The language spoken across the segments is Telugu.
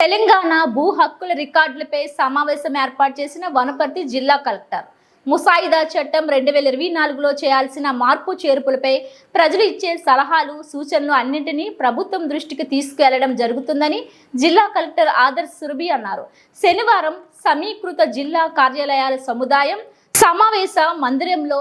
తెలంగాణ భూ హక్కుల రికార్డులపై సమావేశం ఏర్పాటు చేసిన వనపర్తి జిల్లా కలెక్టర్. ముసాయిదా చట్టం రెండు వేల ఇరవై నాలుగులో చేయాల్సిన మార్పు చేర్పులపై ప్రజలు ఇచ్చే సలహాలు సూచనలు అన్నింటినీ ప్రభుత్వం దృష్టికి తీసుకెళ్ళడం జరుగుతుందని జిల్లా కలెక్టర్ ఆదర్శ్ సురభి అన్నారు. శనివారం సమీకృత జిల్లా కార్యాలయాల సముదాయం సమావేశ మందిరంలో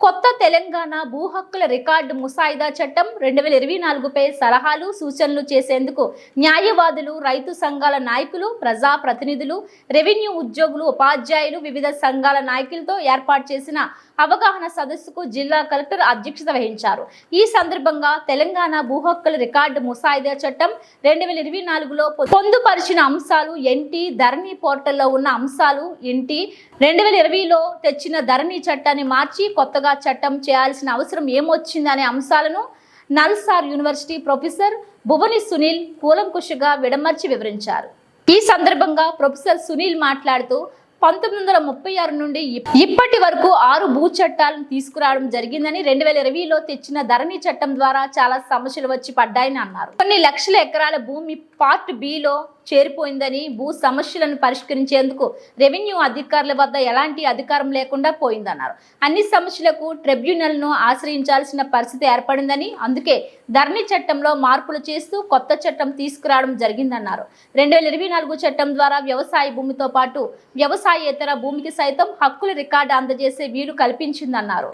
కొత్త తెలంగాణ భూ హక్కుల రికార్డు ముసాయిదా చట్టం రెండు వేల ఇరవై నాలుగుపై సలహాలు సూచనలు చేసేందుకు న్యాయవాదులు రైతు సంఘాల నాయకులు ప్రజా ప్రతినిధులు రెవెన్యూ ఉద్యోగులు ఉపాధ్యాయులు వివిధ సంఘాల నాయకులతో ఏర్పాటు చేసిన అవగాహన సదస్సుకు జిల్లా కలెక్టర్ అధ్యక్షత వహించారు. ఈ సందర్భంగా తెలంగాణ భూ హక్కుల రికార్డు ముసాయిదా చట్టం రెండు వేల ఇరవై నాలుగులో పొందుపరిచిన అంశాలు ఎన్టీ ధరణి పోర్టల్లో ఉన్న అంశాలు ఇంటి రెండు వేల ఇరవైలో తెచ్చిన ధరణి చట్టాన్ని మార్చి కొత్తగా చట్టం చేయాల్సిన అవసరం ఏమొచ్చిందనే అంశాలను నల్సార్ యూనివర్సిటీ ప్రొఫెసర్ భువని సునీల్ కూలంకుషగా విడమర్చి వివరించారు. ఈ సందర్భంగా ప్రొఫెసర్ సునీల్ మాట్లాడుతూ పంతొమ్మిది వందల ముప్పై ఆరు నుండి ఇప్పటి వరకు ఆరు భూ చట్టాలను తీసుకురావడం జరిగిందని రెండు వేల ఇరవైలో తెచ్చిన ధరణి చట్టం ద్వారా చాలా సమస్యలు వచ్చి పడ్డాయని అన్నారు. కొన్ని లక్షల ఎకరాల భూమి పార్ట్ బిలో చేరిపోయిందని భూ సమస్యలను పరిష్కరించేందుకు రెవెన్యూ అధికారుల వద్ద ఎలాంటి అధికారం లేకుండా పోయిందన్నారు. అన్ని సమస్యలకు ట్రిబ్యునల్ను ఆశ్రయించాల్సిన పరిస్థితి ఏర్పడిందని అందుకే ధర్ని చట్టంలో మార్పులు చేస్తూ కొత్త చట్టం తీసుకురావడం జరిగిందన్నారు. రెండు వేల ఇరవై నాలుగు చట్టం ద్వారా వ్యవసాయ భూమితో పాటు వ్యవసాయేతర భూమికి సైతం హక్కుల రికార్డు అందజేసే వీలు కల్పించిందన్నారు.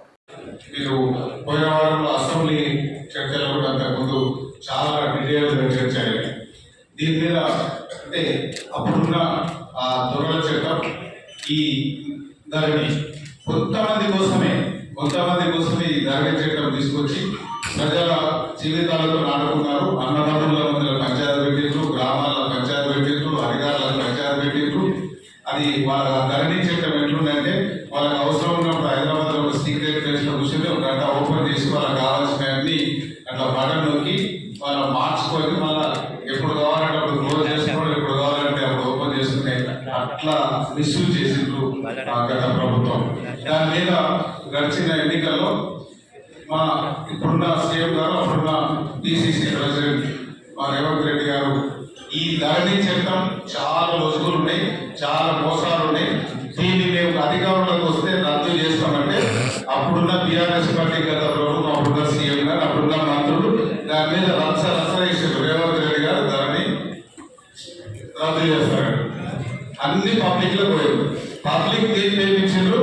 మీరు పోయిన వారంలో అసెంబ్లీ చర్చలో కూడా అంతకుముందు చాలా డీటెయిల్గా చర్చ దీని మీద అంటే అప్పుడున్న ఆ దొరల చట్టం ఈ దానిని కొంతమంది కోసమే కొంతమంది కోసమే ఈ ధరణి చట్టం తీసుకొచ్చి ప్రజల జీవితాలతో నాటుకున్నారు. అన్నదమ్ముల మధ్య పంచాయతీ పెట్టిండ్రు గ్రామాల పంచాయతీ పెట్టిండ్రు అధికారులకు పంచాయతీ పెట్టిండ్రు. అది వాళ్ళ ధరణి చట్టం ఎట్లుందంటే వాళ్ళకి అవసరం ఉన్నప్పుడు హైదరాబాద్లో ఒక సీక్రెట్ ప్లేస్లో కూర్చొని ఒక గంట ఓపెన్ చేసి వాళ్ళకి కావాల్సినవన్నీ అట్లా బటన్ నొక్కి మిస్యూజ్ చేసిండ్రు ఆ గత ప్రభుత్వం. దాని మీద గడిచిన ఎన్నికల్లో మా ఇప్పుడున్న సీఎం గారు అప్పుడున్న డిసిసి ప్రెసిడెంట్ మా రేవంత్ రెడ్డి గారు ఈ ధరణి చట్టం చాలా రోజులు ఉన్నాయి చాలా మోసాలు ఉన్నాయి. దీన్ని మేము అధికారంలోకి వస్తే రద్దు చేస్తామంటే అప్పుడున్న బీఆర్ఎస్ పార్టీ గత ప్రభుత్వం అప్పుడున్న సీఎం గారు అప్పుడున్న మంత్రులు దాని మీద రచ్చ రచ్చ రేవంత్ రెడ్డి గారు దాన్ని రద్దు చేస్తారు. అన్ని పబ్లిక్లో పోయారు. పబ్లిక్ దేని ఏమిచ్చారు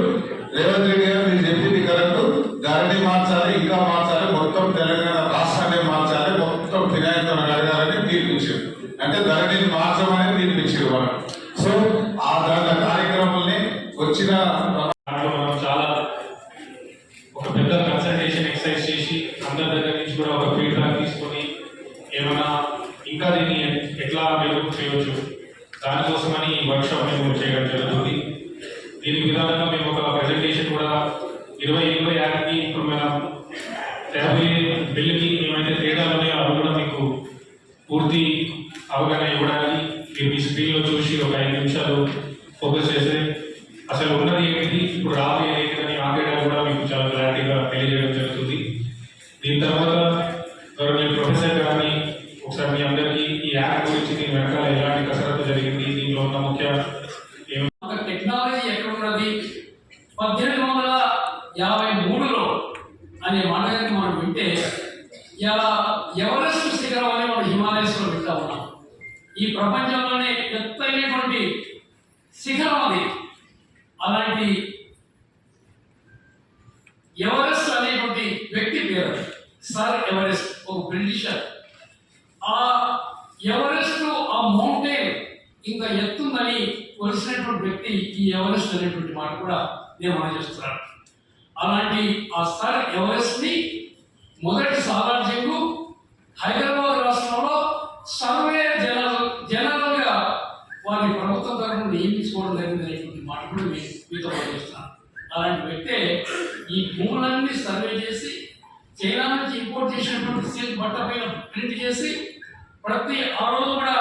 రేవంత్ రెడ్డి గారు మీరు చెప్పింది కరెక్ట్ ధరణి మార్చాలి ఇంకా మార్చాలి మొత్తం తెలంగాణ రాష్ట్రాన్ని మార్చాలి మొత్తం ఫినాయిల్ అడగాలని తీర్పించారు. అంటే ధరణిని మార్చమని తీర్పించారు వాళ్ళు. సో ఆ దాని కార్యక్రమాల్ని వచ్చిన దాంట్లో మనం చాలా ఒక పెద్ద కన్సల్టేషన్ ఎక్సర్సైజ్ చేసి అందరి దగ్గర నుంచి కూడా ఒక ఫీడ్బ్యాక్ తీసుకొని ఏమైనా ఇంకా దీన్ని ఎట్లా మెరుగు చేయవచ్చు దానికోసమని వర్క్షాప్ మేము చేయడం జరుగుతుంది. దీని విధానంగా మేము ఒక ప్రజెంటేషన్ కూడా ఇరవై ఇరవై యాక్ట్కి ఇప్పుడు మనం యాభై బిల్లుకి ఏమైతే తేడాలు ఉన్నాయో అవి కూడా మీకు పూర్తి అవగాహన ఇవ్వడానికి మీరు మీ స్క్రీన్లో చూసి ఒక ఐదు నిమిషాలు ఫోకస్ చేస్తే అసలు ఉన్నది ఏమిటి ఇప్పుడు రాబోయే ఏంటి అని కూడా మీకు చాలా క్లారిటీగా తెలియజేయడం జరుగుతుంది. దీని తర్వాత ప్రొఫెసర్ గారిని ఒకసారి మీ అందరికీ ఈ యాప్ గురించి దీని వెనకాల ఎలాంటి కసరత్తు జరిగింది? దీనిలో ఉన్న ముఖ్య టెక్నాలజీ ఎక్కడ ఉన్నది? పద్దెనిమిది వందల యాభై మూడులో అనే మాట మనం వింటే ఇలా ఎవరెస్ట్ శిఖరం అని మనం హిమాలయస్లో వింటా ఉన్నాం. ఈ ప్రపంచంలోనే ఎత్తైనటువంటి శిఖరం అది. అలాంటి ఎవరెస్ట్ అనేటువంటి వ్యక్తి పేరు సర్ ఎవరెస్ట్ ఒక బ్రిటిషర్. ఆ ఎవరెస్ట్ ఆ మౌంటైన్ ఇంకా ఎత్తుందని కొలిసినటువంటి వ్యక్తి ఈ ఎవరెస్ట్ అనేటువంటి మాట కూడా నేను మనం చేస్తున్నాను అలాంటి ఆ సర్ ఎవరెస్ట్ని మొదటి సామ్రాజ్యంకు హైదరాబాద్ రాష్ట్రంలో సర్వే జనరల్ జనరల్గా వారిని ప్రభుత్వం తరఫున నియమించుకోవడం జరిగింది అనేటువంటి మాట కూడా మీ- మీతో చేస్తున్నాను అలాంటి వ్యక్తే ఈ భూములన్నీ సర్వే చేసి చైనా నుంచి ఇంపోర్ట్ చేసినటువంటి సిల్క్ బట్ట పైన ప్రింట్ చేసి ప్రతి ఆ రోజు కూడా